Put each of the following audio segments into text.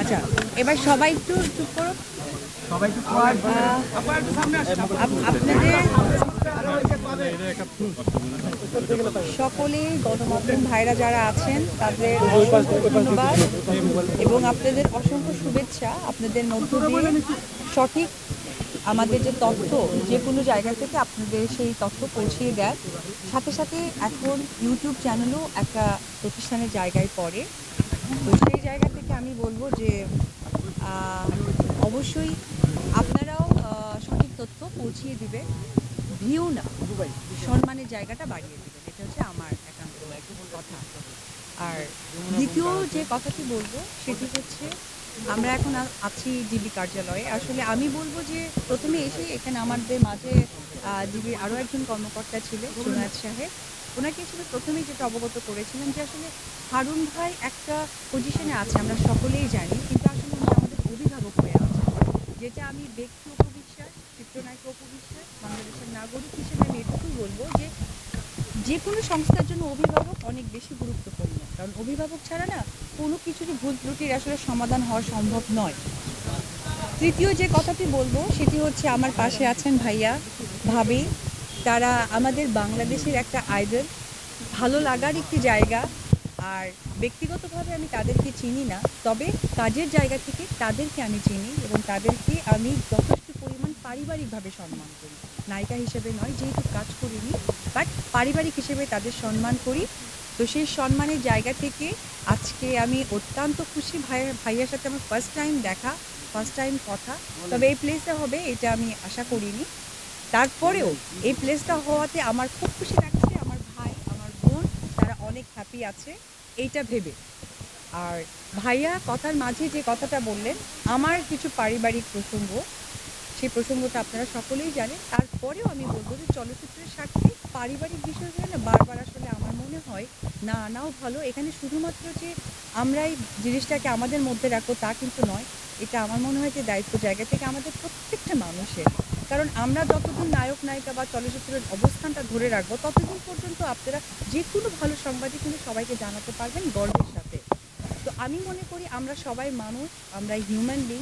আচ্ছা এবার সবাই একটু চুপ করো। সবাই একটু আপনাদের সকলে গণমাধ্যম ভাইরা যারা আছেন তাদের ধন্যবাদ এবং আপনাদের অসংখ্য শুভেচ্ছা। আপনাদের মধ্য দিয়ে সঠিক আমাদের যে তথ্য যে কোনো জায়গা থেকে আপনাদের সেই তথ্য পৌঁছিয়ে দেয়। সাথে সাথে এখন ইউটিউব চ্যানেলও একটা প্রতিষ্ঠানের জায়গায় পড়ে। তো সেই জায়গা থেকে আমি বলব যে অবশ্যই আপনারাও সঠিক তথ্য পৌঁছিয়ে দিবে। ভিউ না সম্মানের জায়গাটা বাড়িয়ে দেবে। এটা হচ্ছে আমার একান্ত কথা। আর দ্বিতীয় যে কথাটি বলব সেটি হচ্ছে আমরা এখন আছি ডিবি কার্যালয়ে। আসলে আমি বলব যে, প্রথমে এসে এখানে আমাদের মাঝে ডিবির আরও একজন কর্মকর্তা ছিলেন, জুনায়দ সাহেব। ওনাকে হিসেবে প্রথমেই যেটা অবগত করেছিলাম যে, আসলে হারুন ভাই একটা পজিশনে আছে, আমরা সকলেই জানি, কিন্তু আসলে উনি আমাদের অভিভাবক হয়ে আছেন। যেটা আমি ব্যক্তি উপবিশ্বাস চিত্রনায়ক উপবিশ্বাস বাংলাদেশের নাগরিক হিসেবে আমি এটুকুই বলব যে যে কোনো সংস্থার জন্য অভিভাবক অনেক বেশি গুরুত্বপূর্ণ। কারণ অভিভাবক ছাড়া না কোনো কিছুরই ভুল ত্রুটির আসলে সমাধান হওয়া সম্ভব নয়। তৃতীয় যে কথাটি বলব, সেটি হচ্ছে আমার পাশে আছেন ভাইয়া, ভাবি। তারা আমাদের বাংলাদেশের একটা আইডল। ভালো লাগার একটি জায়গা। আর ব্যক্তিগতভাবে আমি তাদেরকে চিনি না। তবে কাজের জায়গা থেকে তাদেরকে আমি চিনি এবং তাদেরকে আমি যথেষ্ট পরিমাণ পারিবারিকভাবে সম্মান করি। নায়িকা হিসেবে নয় যেহেতু কাজ করিনি বাট পারিবারিক হিসেবে তাদের সম্মান করি। তো সেই সম্মানের জায়গা থেকে আজকে আমি অত্যন্ত খুশি ভাইয়া ভাইয়ার সাথে আমার ফার্স্ট টাইম দেখা ফার্স্ট টাইম কথা। তবে এই প্লেসটা হবে এটা আমি আশা করিনি। তারপরেও এই প্লেসটা হওয়াতে আমার খুব খুশি লাগছে আমার ভাই আমার বোন তারা অনেক হ্যাপি আছে এইটা ভেবে। আর ভাইয়া কথার মাঝে যে কথাটা বললেন আমার কিছু পারিবারিক প্রসঙ্গ। সেই প্রসঙ্গটা আপনারা সকলেই জানেন। তারপরেও আমি বলব যে চলচ্চিত্রের সাক্ষী পারিবারিক বিষয়গুলো না, বারবার আসলে আমার মনে হয় না আনাও ভালো। এখানে শুধুমাত্র যে আমরাই জিনিসটাকে আমাদের মধ্যে রাখব তা কিন্তু নয়, এটা আমার মনে হয় যে দায়িত্ব জায়গা থেকে আমাদের প্রত্যেকটা মানুষের। কারণ আমরা যতদিন নায়ক, নায়িকা বা চলচ্চিত্রের অবস্থানটা ধরে রাখব, ততদিন পর্যন্ত আপনারা যে কোনো ভালো সংবাদই কিন্তু সবাইকে জানাতে পারবেন গর্বের সাথে। তো আমি মনে করি আমরা সবাই মানুষ, আমরা হিউম্যান বিং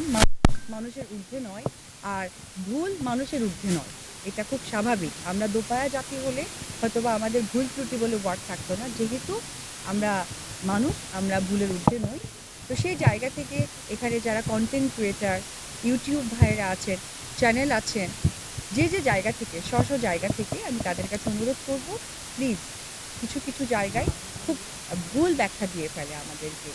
মানুষের ঊর্ধ্বে নয়। আর ভুল মানুষের ঊর্ধ্বে নয়। এটা খুব স্বাভাবিক। আমরা দোপায়া জাতি হলে হয়তোবা আমাদের ভুল ত্রুটি বলে ওয়ার্ড থাকতো না। যেহেতু আমরা মানুষ, আমরা ভুলের ঊর্ধ্বে নই। তো সেই জায়গা থেকে এখানে যারা কন্টেন্ট ক্রিয়েটার ইউটিউব ভাইয়েরা আছেন চ্যানেল আছেন, যে যে জায়গা থেকে, স্ব স্ব জায়গা থেকে আমি তাদের কাছে অনুরোধ করব প্লিজ কিছু কিছু জায়গায় খুব ভুল ব্যাখ্যা দিয়ে ফেলে আমাদেরকে।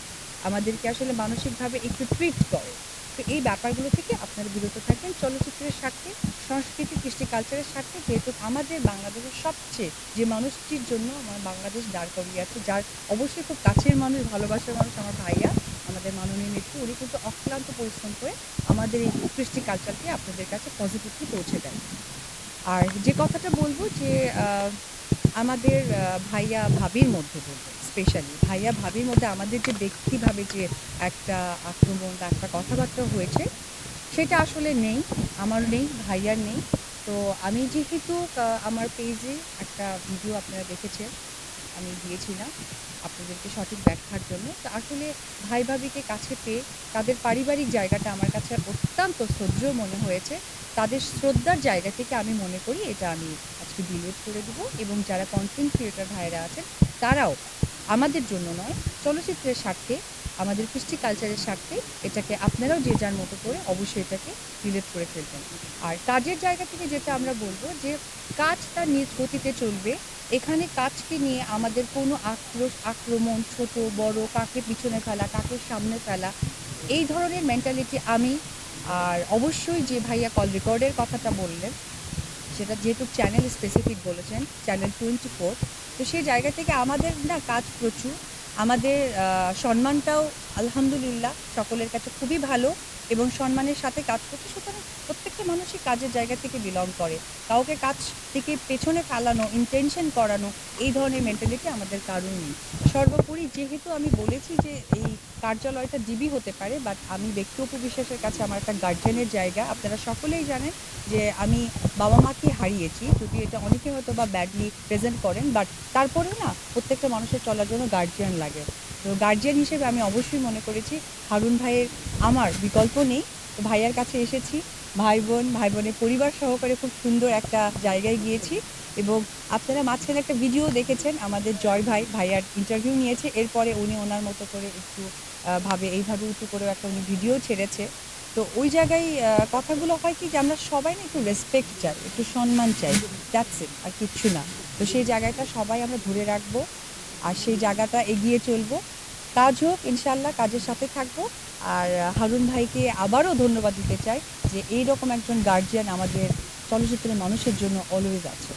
আমাদেরকে আসলে মানসিকভাবে একটু ট্রিট করে। তো এই ব্যাপারগুলো থেকে আপনারা বিরত থাকবেন চলচ্চিত্রের স্বার্থে, সংস্কৃতি, কৃষ্টি কালচারের স্বার্থে যেহেতু আমাদের বাংলাদেশের সবচেয়ে যে মানুষটির জন্য আমার বাংলাদেশ দাঁড় করিয়ে আছে, যার অবশ্যই খুব কাছের মানুষ, ভালোবাসার মানুষ আমার ভাইয়া, আমাদের মাননীয় নেত্রী, উনি কিন্তু অক্লান্ত পরিশ্রম করে আমাদের এই কৃষ্টি কালচারকে আপনাদের কাছে পজিটিভলি পৌঁছে দেন। আর যে কথাটা বলব যে আমাদের ভাইয়া ভাবির মধ্যে বলব। স্পেশালি ভাইয়া ভাবির মধ্যে আমাদের যে ব্যক্তিভাবে যে একটা আক্রমণ বা একটা কথাবার্তা হয়েছে, সেটা আসলে নেই, আমার নেই, ভাইয়ার নেই। তো আমি যেহেতু আমার পেজে একটা ভিডিও আপনারা দেখেছেন, আমি দিয়েছিলাম আপনাদেরকে সঠিক ব্যাখ্যার জন্য। তো আসলে ভাই ভাবিকে কাছে পেয়ে তাদের পারিবারিক জায়গাটা আমার কাছে অত্যন্ত শ্রদ্ধেয় মনে হয়েছে। তাদের শ্রদ্ধার জায়গা থেকে আমি মনে করি এটা আমি আজকে ডিলিট করে দেবো এবং যারা কন্টেন্ট ক্রিয়েটার ভাইরা আছেন, তারাও আমাদের জন্য নয়, চলচ্চিত্রের স্বার্থে, আমাদের কৃষ্টি কালচারের স্বার্থে এটাকে আপনারাও যে যার মতো করে অবশ্যই এটাকে ডিলিট করে ফেলবেন। আর কাজের জায়গা থেকে যেটা আমরা বলব যে, কাজ তার নিজ গতিতে চলবে। এখানে কাজকে নিয়ে আমাদের কোনো আক্রোশ, আক্রমণ, ছোট, বড়, কাকে পিছনে ফেলা, কাকে সামনে ফেলা, এই ধরনের মেন্টালিটি আমি আর অবশ্যই যে ভাইয়া কল রেকর্ডের কথাটা বললেন, সেটা যেহেতু চ্যানেল স্পেসিফিক বলেছেন চ্যানেল টোয়েন্টি ফোর তো সেই জায়গা থেকে আমাদের না কাজ প্রচুর। আমাদের সম্মানটাও আলহামদুলিল্লাহ সকলের কাছে খুবই ভালো এবং সম্মানের সাথে কাজ করছে। সুতরাং প্রত্যেকটা মানুষই কাজের জায়গা থেকে বিলং করে। কাউকে কাজ থেকে পেছনে ফেলানো ইন্টেনশন করানো, এই ধরনের মেন্টালিটি আমাদের কারণ নেই। সর্বোপরি যেহেতু আমি বলেছি যে এই কার্যালয়টা ডিবি হতে পারে বাট আমি ব্যক্তি উপবিশ্বাসের কাছে আমার একটা গার্জিয়ানের জায়গা। আপনারা সকলেই জানেন যে আমি বাবা মাকে হারিয়েছি, যদি এটা অনেকে হয়তো বা ব্যাডলি প্রেজেন্ট করেন বাট তারপরেও না প্রত্যেকটা মানুষের চলার জন্য গার্জিয়ান লাগে। তো গার্জিয়ান হিসেবে আমি অবশ্যই মনে করেছি, হারুন ভাইয়ের আমার বিকল্প নেই। তো ভাইয়ার কাছে এসেছি, ভাই বোন, ভাই বোনের পরিবার সহকারে খুব সুন্দর একটা জায়গায় গিয়েছি এবং আপনারা মাঝখানে একটা ভিডিও দেখেছেন, আমাদের জয় ভাই ভাইয়ার ইন্টারভিউ নিয়েছে, এরপরে উনি ওনার মতো করে একটু ভাবে, এইভাবে উঁচু করে একটা উনি ভিডিও ছেড়েছে। তো ওই জায়গায় কথাগুলো হয় কি যে আমরা সবাই না একটু রেসপেক্ট চাই, একটু সম্মান চাই। ইট আর কিচ্ছু না। তো সেই জায়গাটা সবাই আমরা ধরে রাখব, আর সেই জায়গাটা এগিয়ে চলবো। কাজ হোক ইনশাল্লাহ কাজের সাথে থাকব। আর হারুন ভাইকে আবারও ধন্যবাদ দিতে চাই যে এই রকম একজন গার্জিয়ান আমাদের চলচ্চিত্রের মানুষের জন্য অলওয়েজ আছে।